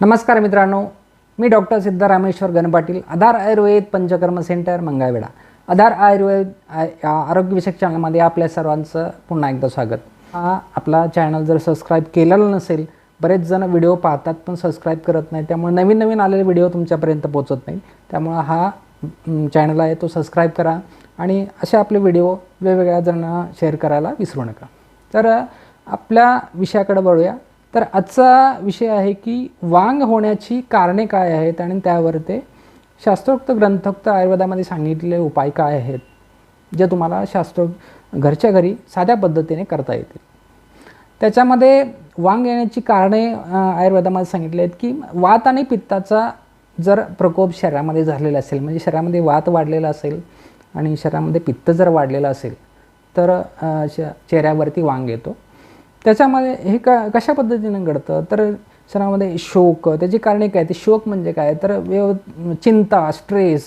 नमस्कार मित्रांनो मी डॉक्टर सिद्धरामेश्वर गणपाटील आधार आयुर्वेद पंचकर्म सेंटर मंगावेडा आधार आयुर्वेद आय- या आरोग्यविषयक चॅनलमध्ये आपल्या सर्वांचं पुन्हा एकदा स्वागत. हा आपला चॅनल जर सबस्क्राईब केलेला नसेल बरेच जण व्हिडिओ पाहतात पण सबस्क्राईब करत नाही त्यामुळे नवीन नवीन आलेले व्हिडिओ तुमच्यापर्यंत पोहोचत नाही त्यामुळं हा चॅनल आहे तो सबस्क्राईब करा आणि असे आपले व्हिडिओ वेगवेगळ्या जणांना शेअर करायला विसरू नका. तर आपल्या विषयाकडे वळूया. तर आजचा विषय आहे की वांग होण्याची कारणे काय आहेत आणि त्यावर ते शास्त्रोक्त ग्रंथोक्त आयुर्वेदामध्ये सांगितलेले उपाय काय आहेत जे तुम्हाला शास्त्रोक्त घरच्या घरी साध्या पद्धतीने करता येतील. त्याच्यामध्ये वांग येण्याची कारणे आयुर्वेदामध्ये सांगितले आहेत की वात आणि पित्ताचा जर प्रकोप शरीरामध्ये झालेला असेल म्हणजे शरीरामध्ये वात वाढलेला असेल आणि शरीरामध्ये पित्त जर वाढलेलं असेल तर श चेहऱ्यावरती वांग येतो. त्याच्यामध्ये हे क कशा पद्धतीनं घडतं? तर शरीरामध्ये शोक त्याची कारणे काय ते शोक म्हणजे काय? तर व्यव चिंता स्ट्रेस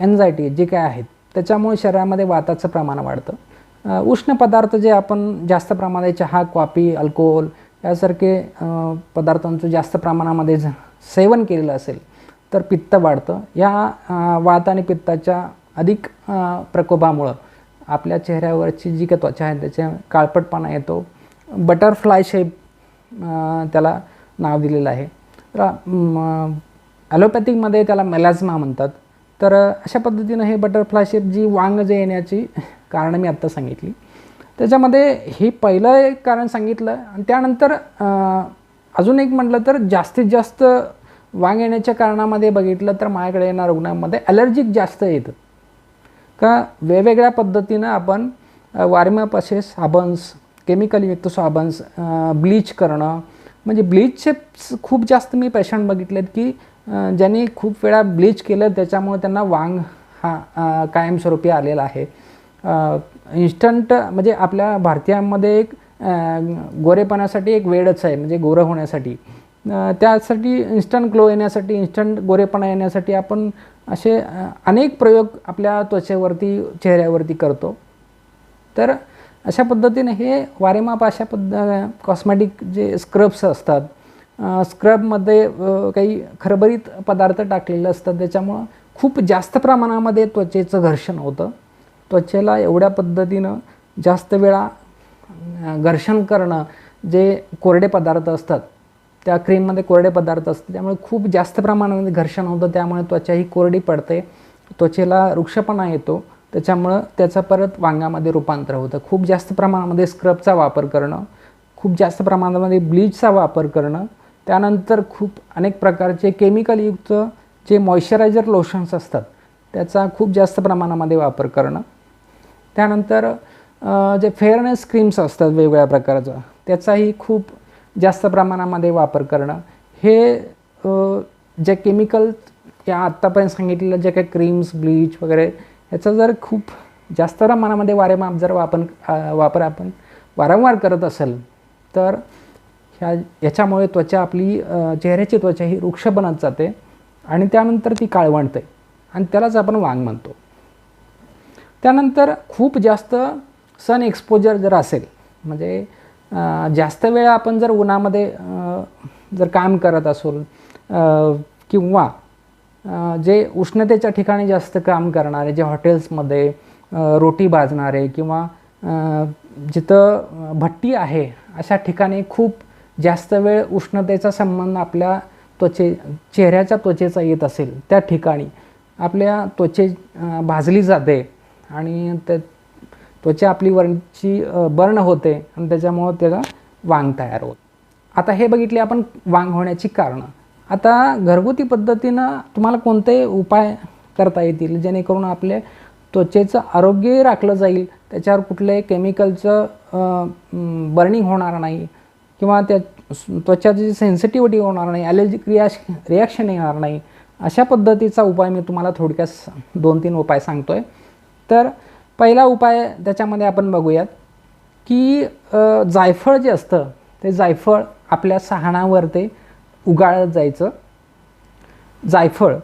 एन्झायटी जे काय आहेत त्याच्यामुळे शरीरामध्ये वाताचं प्रमाण वाढतं. उष्ण पदार्थ जे आपण जास्त प्रमाणात चहा कॉफी अल्कोहोल यासारखे पदार्थांचं जास्त प्रमाणामध्ये ज- सेवन केलेलं असेल तर पित्त वाढतं. या वात आणि पित्ताच्या अधिक प्रकोपामुळं आपल्या चेहऱ्यावरची जी काही त्वचा आहे त्याच्या काळपटपणा येतो. बटरफ्लाय शेप त्याला नाव दिलेलं आहे. तर ॲलोपॅथिकमध्ये त्याला मेलाझ्मा म्हणतात. तर अशा पद्धतीनं हे बटरफ्लाय शेप जी वांग जे येण्याची कारणं मी आत्ता सांगितली. त्याच्यामध्ये हे पहिलं एक कारण सांगितलं आणि त्यानंतर अजून एक म्हटलं तर जास्तीत जास्त वांग येण्याच्या कारणामध्ये बघितलं तर माझ्याकडे येणाऱ्या रुग्णांमध्ये ॲलर्जिक जास्त येतं. का वेगवेगळ्या पद्धतीनं आपण वारमाप असेस साबन्स केमिकलयुक्त साबन्स ब्लीच करणं. म्हणजे ब्लीचचे खूप जास्त मी पेशंट बघितलेत की ज्यांनी खूप वेळा ब्लीच केलं त्याच्यामुळे त्यांना वांग हा कायमस्वरूपी आलेला आहे. इन्स्टंट म्हणजे आपल्या भारतीयांमध्ये एक गोरेपणासाठी एक वेळच आहे म्हणजे गोरं होण्यासाठी. त्यासाठी इन्स्टंट ग्लो येण्यासाठी इन्स्टंट गोरेपणा येण्यासाठी आपण असे अनेक प्रयोग आपल्या त्वचेवरती चेहऱ्यावरती करतो. तर अशा पद्धतीने हे वारेमाप अशा पद्ध कॉस्मॅटिक जे स्क्रब्स असतात स्क्रबमध्ये काही खरबरीत पदार्थ टाकलेले असतात त्याच्यामुळं खूप जास्त प्रमाणामध्ये त्वचेचं घर्षण होतं. त्वचेला एवढ्या पद्धतीनं जास्त वेळा घर्षण करणं जे कोरडे पदार्थ असतात त्या क्रीममध्ये कोरडे पदार्थ असतात त्यामुळे खूप जास्त प्रमाणामध्ये घर्षण होतं त्यामुळे त्वचा ही कोरडी पडते. त्वचेला वृक्षपणा येतो. त्याच्यामुळं त्याचं परत वांगामध्ये रूपांतर होतं. खूप जास्त प्रमाणामध्ये स्क्रबचा वापर करणं खूप जास्त प्रमाणामध्ये ब्लीचचा वापर करणं त्यानंतर खूप अनेक प्रकारचे केमिकलयुक्त जे मॉइश्चरायझर लोशन्स असतात त्याचा खूप जास्त प्रमाणामध्ये वापर करणं. त्यानंतर जे फेअरनेस क्रीम्स असतात वेगवेगळ्या प्रकारचं त्याचाही खूप जास्त प्रमाणामध्ये वापर करणं. हे जे केमिकल या आत्तापर्यंत सांगितलेलं जे काही क्रीम्स ब्लीच वगैरे ह्याचा जर खूप जास्त प्रमाणामध्ये वारेमाप जर आपण वापर आपण वारंवार करत असेल तर ह्या याच्यामुळे त्वचा आपली चेहऱ्याची त्वचा ही वृक्ष बनत जाते आणि त्यानंतर ती काळवणते आणि त्यालाच आपण वांग म्हणतो. त्यानंतर खूप जास्त सन एक्सपोजर जर असेल म्हणजे जास्त वेळा आपण जर उन्हामध्ये जर काम करत असोल किंवा जे उष्णतेच्या ठिकाणी जास्त काम करणारे जे हॉटेल्समध्ये रोटी भाजणारे किंवा जिथं भट्टी आहे अशा ठिकाणी खूप जास्त वेळ उष्णतेचा संबंध आपल्या त्वचे चेहऱ्याच्या त्वचेचा येत असेल त्या ठिकाणी आपल्या त्वचे भाजली जाते आणि त्या त्वचा आपली वरची बर्ण बर्न होते आणि त्याच्यामुळं त्याला वांग तयार होत. आता हे बघितले आपण वांग होण्याची कारणं. आता घरगुती पद्धतीनं तुम्हाला कोणते उपाय करता येतील? जेणेकरून आपले त्वचेचं आरोग्यही राखलं जाईल त्याच्यावर कुठल्याही केमिकलचं बर्निंग होणार नाही किंवा त्या त्वचाची सेन्सिटिव्हिटी होणार नाही ॲलर्जिक रिॲश रिॲक्शन येणार नाही अशा पद्धतीचा उपाय मी तुम्हाला थोडक्यात दोन तीन उपाय सांगतो आहे तर पहिला उपाय त्याच्यामध्ये आपण बघूयात की जायफळ जे असतं ते जायफळ आपल्या सहाणावर ते उगाळत जायचं. जायफळ.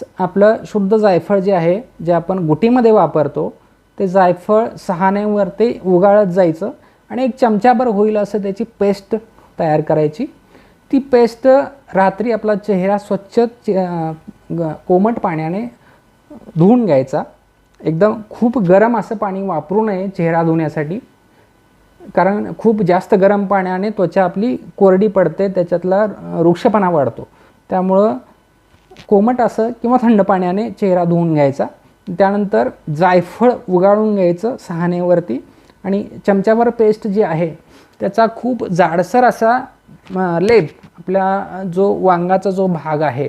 स- आपलं शुद्ध जायफळ जे आहे जे आपण गुटीमध्ये वापरतो ते जायफळ सहाण्यावर ते उगाळत जायचं आणि एक चमच्याभर होईल असं त्याची पेस्ट तयार करायची. ती पेस्ट रात्री आपला चेहरा स्वच्छ चे- ग- कोमट पाण्याने धुवून घ्यायचा. एकदम खूप गरम असं पाणी वापरू नये चेहरा धुण्यासाठी. कारण खूप जास्त गरम पाण्याने त्वचा आपली कोरडी पडते त्याच्यातला वृक्षपणा वाढतो. त्यामुळं कोमट असं किंवा थंड पाण्याने चेहरा धुवून घ्यायचा. त्यानंतर जायफळ उगाळून घ्यायचं सहानेवरती. आणि चमच्यावर पेस्ट जी आहे त्याचा खूप जाडसर असा लेप आपल्या जो वांगाचा जो भाग आहे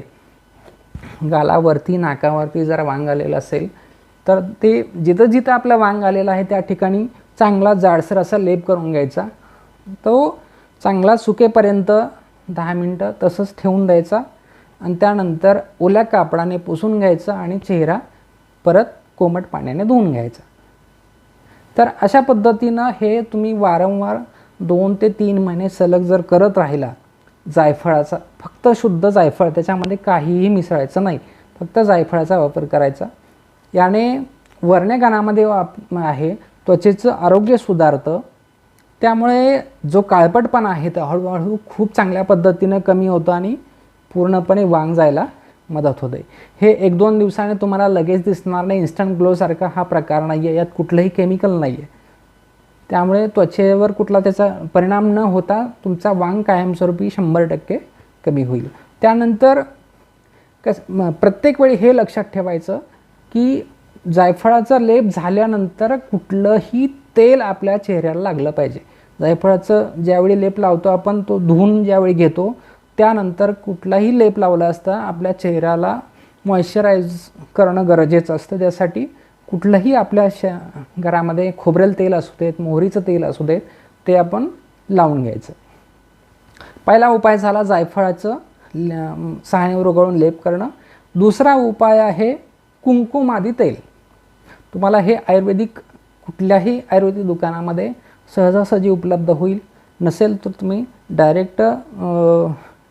गालावरती नाकावरती जर वांग आलेलं असेल तर ते जिथं जिथं आपलं वांग आलेलं आहे त्या ठिकाणी चांगला जाडसर असा लेप करून घ्यायचा. तो चांगला सुकेपर्यंत दहा मिनटं तसंच ठेवून द्यायचा आणि त्यानंतर ओल्या कापडाने पुसून घ्यायचा आणि चेहरा परत कोमट पाण्याने धुवून घ्यायचा. तर अशा पद्धतीनं हे तुम्ही वारंवार दोन ते तीन महिने सलग जर करत राहिला जायफळाचा फक्त शुद्ध जायफळ त्याच्यामध्ये काहीही मिसळायचं नाही फक्त जायफळाचा वापर करायचा. याने वर्णगानामध्ये वाप आहे त्वचेचं आरोग्य सुधारतं. त्यामुळे जो काळपटपणा आहे तो हळूहळू खूप चांगल्या पद्धतीनं कमी होतं आणि पूर्णपणे वांग जायला मदत होते. हे एक दोन दिवसाने तुम्हाला लगेच दिसणार नाही. इन्स्टंट ग्लोसारखा हा प्रकार नाही आहे यात कुठलंही केमिकल नाही आहे त्यामुळे त्वचेवर कुठला त्याचा परिणाम न होता तुमचा वांग कायमस्वरूपी शंभर टक्के कमी होईल. त्यानंतर कस प्रत्येक वेळी हे लक्षात ठेवायचं की जायफळाचा लेप झाल्यानंतर कुठलंही तेल आपल्या चेहऱ्याला लागलं पाहिजे. जायफळाचं ज्यावेळी लेप लावतो आपण तो धुवून ज्यावेळी घेतो त्यानंतर कुठलाही लेप लावला असता आपल्या चेहऱ्याला मॉइश्चरायज करणं गरजेचं असतं. त्यासाठी कुठलंही आपल्या श घरामध्ये खोबरेल तेल असू देत मोहरीचं तेल असू देत ते आपण लावून घ्यायचं. पहिला उपाय झाला जायफळाचं ल- सहाण्यावर उघडून लेप करणं. दुसरा उपाय आहे कुंकुम आदी तेल. तुम्हाला हे आयुर्वेदिक कुठल्याही आयुर्वेदिक दुकानामध्ये सहजासहजी उपलब्ध होईल. नसेल तर तुम्ही डायरेक्ट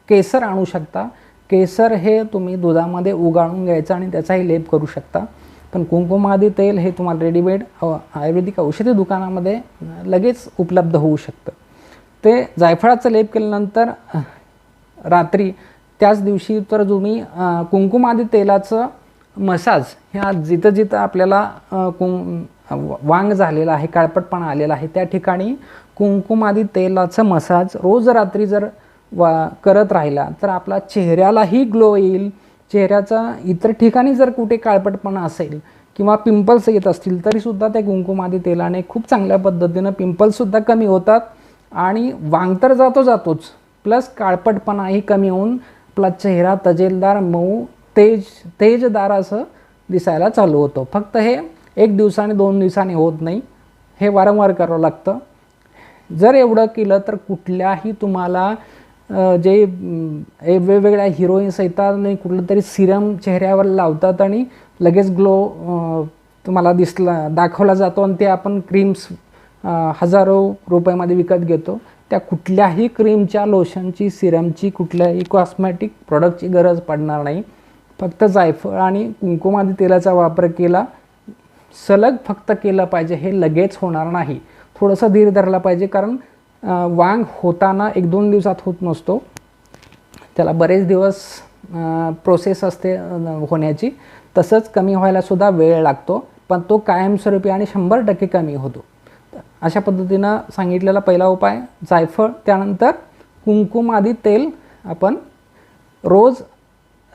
केसर आणू शकता. केसर हे तुम्ही दुधामध्ये उगाळून घ्यायचं आणि त्याचाही लेप करू शकता. पण कुंकुमादी तेल हे तुम्हाला रेडीमेड आयुर्वेदिक औषधी दुकानामध्ये लगेच उपलब्ध होऊ शकतं. ते जायफळाचं लेप केल्यानंतर रात्री त्याच दिवशी तर तुम्ही कुंकुमादी तेलाचं मसाज ह्या जिथं जिथं आपल्याला कुं वांग झालेला आहे काळपटपणा आलेला आहे त्या ठिकाणी कुंकुमादी तेलाचं मसाज रोज रात्री जर वा करत राहिला तर आपला चेहऱ्यालाही ग्लो येईल. चेहऱ्याचा इतर ठिकाणी जर कुठे काळपटपणा असेल किंवा पिंपल्स येत असतील तरीसुद्धा त्या कुंकुमादी तेलाने खूप चांगल्या पद्धतीनं पिंपल्ससुद्धा कमी होतात. आणि वांग तर जातो जातोच प्लस काळपटपणाही कमी होऊन आपला चेहरा तजेलदार मऊ तेज तेजदार असं दिसायला चालू होतं. फक्त हे एक दिवसाने दोन दिवसाने होत नाही. हे वारंवार करावं लागतं. जर एवढं केलं तर कुठल्याही तुम्हाला जे वेगवेगळ्या हिरोईन्स येतात आणि कुठलं तरी सिरम चेहऱ्यावर लावतात आणि लगेच ग्लो तुम्हाला दिसला दाखवला जातो आणि ते आपण क्रीम्स हजारो रुपयामध्ये विकत घेतो. त्या कुठल्याही क्रीमच्या लोशनची सिरमची कुठल्याही कॉस्मॅटिक प्रॉडक्टची गरज पडणार नाही. फक्त जायफळ आणि कुंकुमादी तेलाचा वापर केला. सलग फक्त केलं पाहिजे हे लगेच होणार नाही. थोडंसं धीर धरला पाहिजे कारण वांग होताना एक दोन दिवसात होत नसतो. त्याला बरेच दिवस प्रोसेस असते होण्याची. तसंच कमी व्हायलासुद्धा वेळ लागतो. पण तो कायमस्वरूपी आणि शंभर टक्के कमी होतो. अशा पद्धतीनं सांगितलेला पहिला उपाय जायफळ त्यानंतर कुंकुम आदी तेल आपण रोज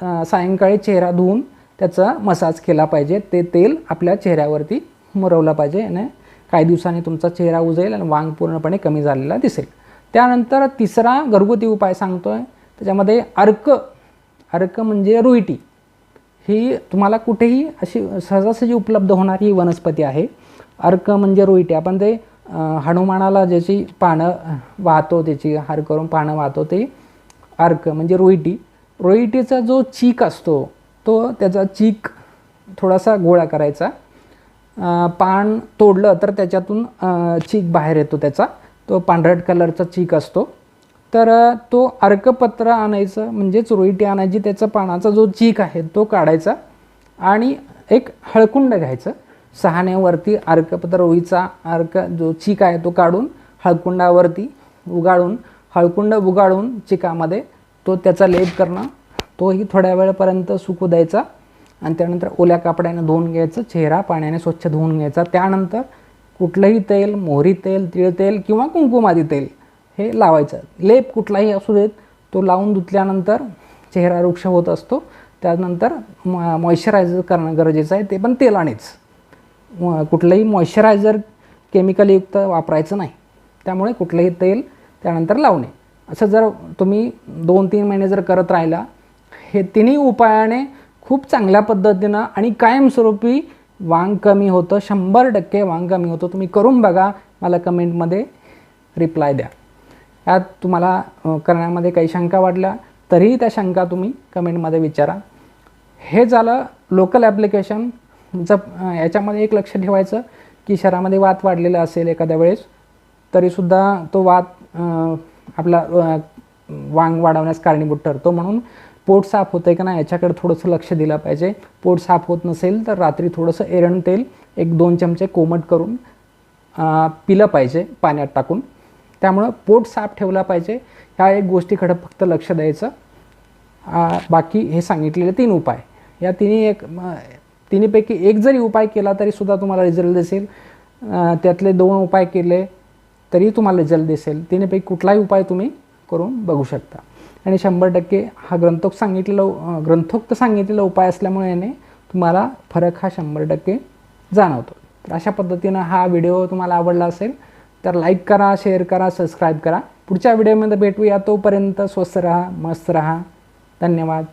सायंकाळी चेहरा धुवून त्याचा मसाज केला पाहिजे. ते तेल आपल्या चेहऱ्यावरती मुरवलं पाहिजे आणि काही दिवसांनी तुमचा चेहरा उजेल आणि वांग पूर्णपणे कमी झालेला दिसेल. त्यानंतर तिसरा घरगुती उपाय सांगतो आहे त्याच्यामध्ये अर्क अर्क म्हणजे रुईटी ही तुम्हाला कुठेही अशी सहजासहजी उपलब्ध होणारी वनस्पती आहे. अर्क म्हणजे रुईटी आपण ते हनुमानाला ज्याची पानं वाहतो त्याची हार करून पानं वाहतो ते अर्क म्हणजे रुईटी रोईटीचा जो चीक असतो तो त्याचा चीक थोडासा गोळा करायचा. पान तोडलं तर त्याच्यातून चीक बाहेर येतो त्याचा. तो पांढरट कलरचा चीक असतो. तर तो अर्कपत्र आणायचं म्हणजेच रोईटी आणायची त्याचा पानाचा जो चीक आहे तो काढायचा आणि एक हळकुंड घ्यायचं. सहाण्यावरती अर्कपत्र रोईचा अर्क जो चीक आहे तो काढून हळकुंडावरती उगाळून हळकुंड उगाळून चिकामध्ये तो त्याचा लेप करणं तोही थोड्या वेळपर्यंत सुकू द्यायचा आणि त्यानंतर ओल्या कापड्यानं धुवून घ्यायचं चेहरा पाण्याने स्वच्छ धुवून घ्यायचा. त्यानंतर कुठलंही तेल मोहरी तेल तिळ तेल किंवा कुंकुमादी तेल हे लावायचं. लेप कुठलाही असू देत तो लावून धुतल्यानंतर चेहरा वृक्ष होत असतो. त्यानंतर मॉइश्चरायझर करणं गरजेचं आहे ते पण तेलानेच. कुठलंही मॉइश्चरायझर केमिकलयुक्त वापरायचं नाही. त्यामुळे कुठलंही तेल त्यानंतर लावणे असं जर तुम्ही दोन तीन महिने जर करत राहिला हे तिन्ही उपायाने खूप चांगल्या पद्धतीनं आणि कायमस्वरूपी वांग कमी होतं शंभर टक्के वांग कमी होतं. तुम्ही करून बघा मला कमेंटमध्ये रिप्लाय द्या. यात तुम्हाला करण्यामध्ये काही शंका वाटल्या तरीही त्या शंका तुम्ही कमेंटमध्ये विचारा. हे झालं लोकल ॲप्लिकेशन तुमचं याच्यामध्ये एक लक्ष ठेवायचं की शहरामध्ये वाद वाढलेला असेल एखाद्या वेळेस तरीसुद्धा तो वाद आपला वांग वाढवण्यास कारणीभूत ठरतो. म्हणून पोट साफ होतं आहे का नाही याच्याकडे थोडंसं लक्ष दिलं पाहिजे. पोट साफ होत नसेल तर रात्री थोडंसं एरण तेल एक दोन चमचे कोमट करून पिलं पाहिजे पाण्यात टाकून. त्यामुळं पोट साफ ठेवला पाहिजे. ह्या एक गोष्टीकडं फक्त लक्ष द्यायचं. बाकी हे सांगितलेले तीन उपाय. या तिन्ही एक तिन्हीपैकी एक जरी उपाय केला तरी सुद्धा तुम्हाला रिझल्ट दिसेल. त्यातले दोन उपाय केले. तरी तुम्हाला रिझल्ट दिसेल. तिनेपैकी कुठलाही उपाय तुम्ही करून बघू शकता. आणि शंभर टक्के हा ग्रंथोक्त सांगितलेला ग्रंथोक्त सांगितलेला उपाय असल्यामुळे याने तुम्हाला फरक हा शंभर टक्के जाणवतो. तर अशा पद्धतीनं हा व्हिडिओ तुम्हाला आवडला असेल तर लाईक करा शेअर करा सबस्क्राईब करा. पुढच्या व्हिडिओमध्ये भेटूया. तोपर्यंत स्वस्त राहा मस्त राहा. धन्यवाद.